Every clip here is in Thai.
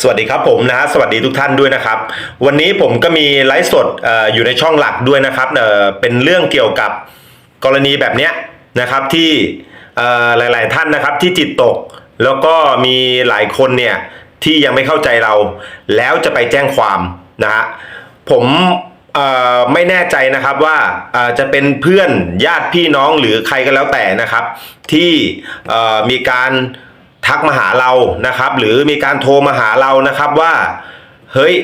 สวัสดีครับผมนะฮะสวัสดีทุกท่านด้วยนะครับ วันนี้ผมก็มีไลฟ์สดออยู่ในช่องหลักด้วยนะครับเเป็นเรื่องเกี่ยวกับกรณีแบบเนี้ยนะครับที่หลาย ๆ ท่านนะครับที่จิตตก แล้วก็มีหลายคนเนี่ยที่ยังไม่เข้าใจเรา แล้วจะไปแจ้งความนะฮะผมไม่แน่ใจนะครับว่าจะเป็นเพื่อนญาติพี่น้องหรือใครก็แล้วแต่นะครับ ที่มีการ ทักมาหาเรานะครับ หรือมีการโทรมาหาเรานะครับว่าเฮ้ย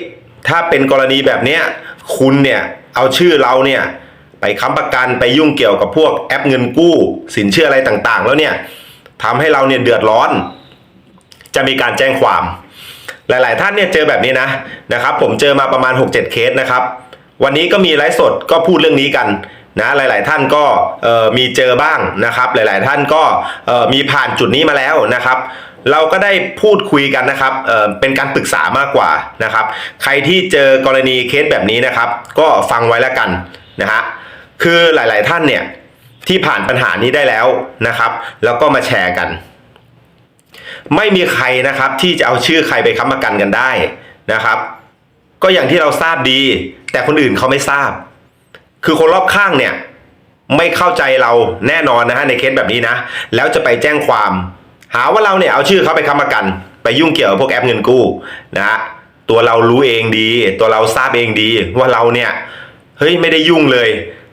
ถ้าเป็นกรณีแบบเนี้ยคุณเนี่ยเอาชื่อเราเนี่ยไปค้ำประกันไปยุ่งเกี่ยวกับพวกแอปเงินกู้ สินเชื่ออะไรต่างๆ แล้วเนี่ยทำให้เราเนี่ยเดือดร้อน จะมีการแจ้งความ หลายๆ ท่านเนี่ยเจอแบบนี้นะนะครับ ผมเจอมาประมาณ 6-7 เคสนะครับ วันนี้ก็มีไลฟ์สดก็พูดเรื่องนี้กัน นะหลาย ๆ ท่านก็มีเจอบ้างนะครับ หลาย ๆ ท่านก็มีผ่านจุดนี้มาแล้วนะครับเราก็ได้พูดคุยกันนะครับเเป็นการปรึกษามากกว่านะครับ ใครที่เจอกรณีเคสแบบนี้นะครับ ก็ฟังไว้แล้วกันนะฮะ คือหลาย ๆ ท่านเนี่ยที่ผ่านปัญหานี้ได้แล้วนะครับ แล้วก็มาแชร์กัน ไม่มีใครนะครับที่จะเอาชื่อใครไปค้ำประกันกันได้นะครับ ก็อย่างที่เราทราบดี แต่คนอื่นเขาไม่ทราบ คือคนรอบข้างเนี่ยไม่เข้าใจเราแน่นอนนะฮะในเคสแบบนี้นะ แล้วจะไปแจ้งความ หาว่าเราเนี่ยเอาชื่อเขาไปค้ำประกัน ไปยุ่งเกี่ยวกับพวกแอปเงินกู้นะฮะตัวเรารู้เองดี ตัวเราทราบเองดีว่าเราเนี่ยเฮ้ยไม่ได้ยุ่งเลย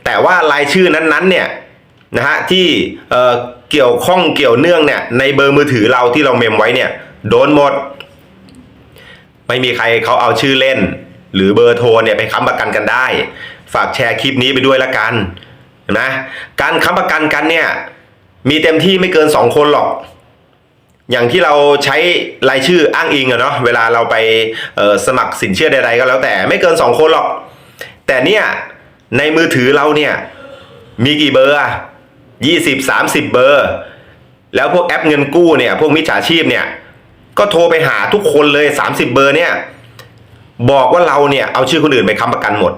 แต่ว่ารายชื่อนั้นๆเนี่ยนะฮะที่เอ่อเกี่ยวข้องเกี่ยวเนื่องเนี่ยในเบอร์มือถือเราที่เราเมมไว้เนี่ยโดนหมด ไม่มีใครเขาเอาชื่อเล่น หรือเบอร์โทรเนี่ยไปค้ำประกันกันได้ ฝากแชร์คลิปนี้ไปด้วยละกันนะการค้ำประกันกันเนี่ย มีเต็มที่ไม่เกิน 2 คนหรอก อย่างที่เราใช้รายชื่ออ้างอิงอะเนาะเวลาเราไปสมัครสินเชื่อใดๆก็แล้วแต่ไม่เกิน 2 คนหรอก แต่เนี่ยในมือถือเราเนี่ยมีกี่เบอร์อะยี่สิบสามสิบเบอร์ แล้วพวกแอปเงินกู้เนี่ย พวกมิจฉาชีพเนี่ย ก็โทรไปหาทุกคนเลย30เบอร์เนี่ย บอกว่าเราเนี่ยเอาชื่อคนอื่นไปค้ำประกันหมด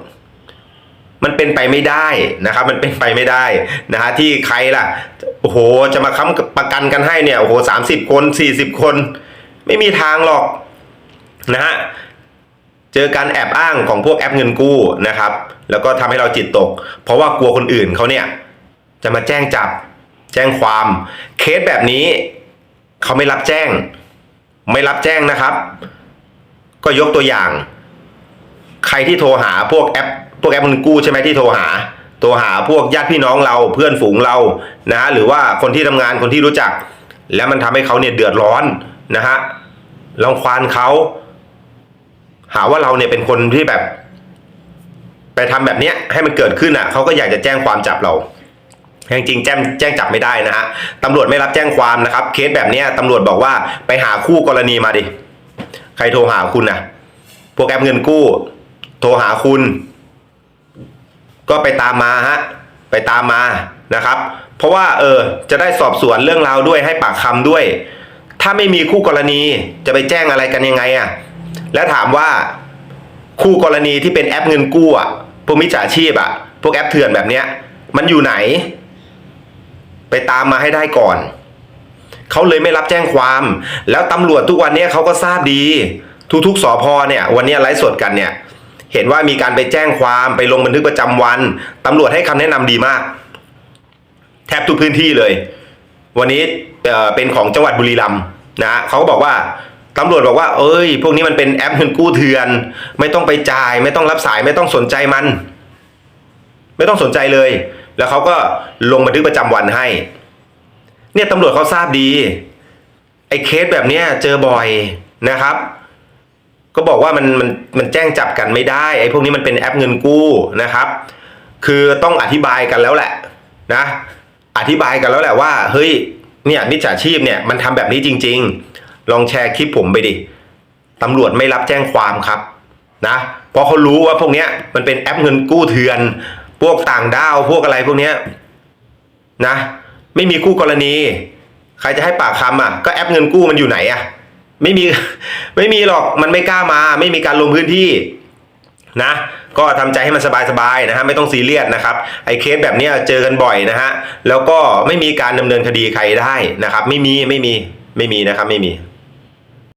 มันเป็นไปไม่ได้นะครับ มันเป็นไปไม่ได้นะฮะที่ใครล่ะโอ้โหจะมาค้ำประกันกันให้เนี่ยโอ้โหสามสิบคนสี่สิบคน ไม่มีทางหรอกนะฮะเจอการแอบอ้างของพวกแอปเงินกู้นะครับ แล้วก็ทำให้เราจิตตก เพราะว่ากลัวคนอื่นเขาเนี่ยจะมาแจ้งจับ แจ้งความเคสแบบนี้เขาไม่รับแจ้ง ไม่รับแจ้งนะครับ ก็ยกตัวอย่าง ใครที่โทรหาพวกแอป พวกแอปเงินกู้ใช่ไหมที่โทรหาโทรหาพวกญาติพี่น้องเราเพื่อนฝูงเรานะฮะหรือว่าคนที่ทำงานคนที่รู้จัก แล้วมันทำให้เขาเนี่ยเดือดร้อนนะฮะรังควานเขาหาว่าเราเนี่ยเป็นคนที่แบบ ไปทำแบบเนี้ยให้มันเกิดขึ้นอะเขาก็อยากจะแจ้งความจับเราจริงแจ้งแจ้งจับไม่ได้นะฮะตำรวจไม่รับแจ้งความนะครับ เคสแบบเนี้ยตำรวจบอกว่าไปหาคู่กรณีมาดิ ใครโทรหาคุณนะพวกแอปเงินกู้ โทรหาคุณ ก็ไปตามมาฮะไปตามมานะครับ เพราะว่าเออจะได้สอบสวนเรื่องราวด้วยให้ปากคำด้วย ถ้าไม่มีคู่กรณีจะไปแจ้งอะไรกันยังไงอะ่ะแล้วถามว่าคู่กรณีที่เป็นแอปเงินกู้อะพวกมิจฉาชีพอะพวกแอปเถื่อนแบบเนี้ย มันอยู่ไหน ไปตามมาให้ได้ก่อนเขาเลยไม่รับแจ้งความ แล้วตำรวจทุกวันนี้เขาก็ทราบดี ทุกๆสอพอเนี่ย วันนี้ไลฟ์สดกันเนี่ย เห็นว่ามีการไปแจ้งความไปลงบันทึกประจำวันตำรวจให้คำแนะนำดีมาก แทบทุกพื้นที่เลย วันนี้เป็นของจังหวัดบุรีรัมย์นะเขาก็บอกว่าตำรวจบอกว่า เอ้ย พวกนี้มันเป็นแอปเงินกู้เถื่อน ไม่ต้องไปจ่าย ไม่ต้องรับสาย ไม่ต้องสนใจมัน ไม่ต้องสนใจเลย แล้วเขาก็ลงบันทึกประจำวันให้ เนี่ยตำรวจเขาทราบดี ไอ้เคสแบบเนี้ยเจอบ่อยนะครับ ก็บอกว่ามันมันมันแจ้งจับกันไม่ได้ไอ้พวกนี้มันเป็นแอปเงินกู้นะครับ คือต้องอธิบายกันแล้วแหละนะ อธิบายกันแล้วแหละว่า เฮ้ยเนี่ยมิจฉาชีพเนี่ยมันทำแบบนี้จริง ๆ ลองแชร์คลิปผมไปดิตำรวจไม่รับแจ้งความครับนะเพราะเขารู้ว่าพวกเนี้ยมันเป็นแอปเงินกู้เถื่อน พวกต่างด้าวพวกอะไรพวกเนี้ยนะ ไม่มีคู่กรณี ใครจะให้ปากคำอะ ก็แอปเงินกู้มันอยู่ไหนอะ ไม่มีไม่มีหรอกมันไม่กล้ามา ไม่มีการลงพื้นที่นะก็ทำใจให้มันสบายๆนะฮะไม่ต้องซีเรียสนะครับไอ้เคสแบบนี้เจอกันบ่อยนะฮะแล้วก็ไม่มีการดำเนินคดีใครได้นะครับ ไม่มีไม่มีไม่มีนะครับไม่มี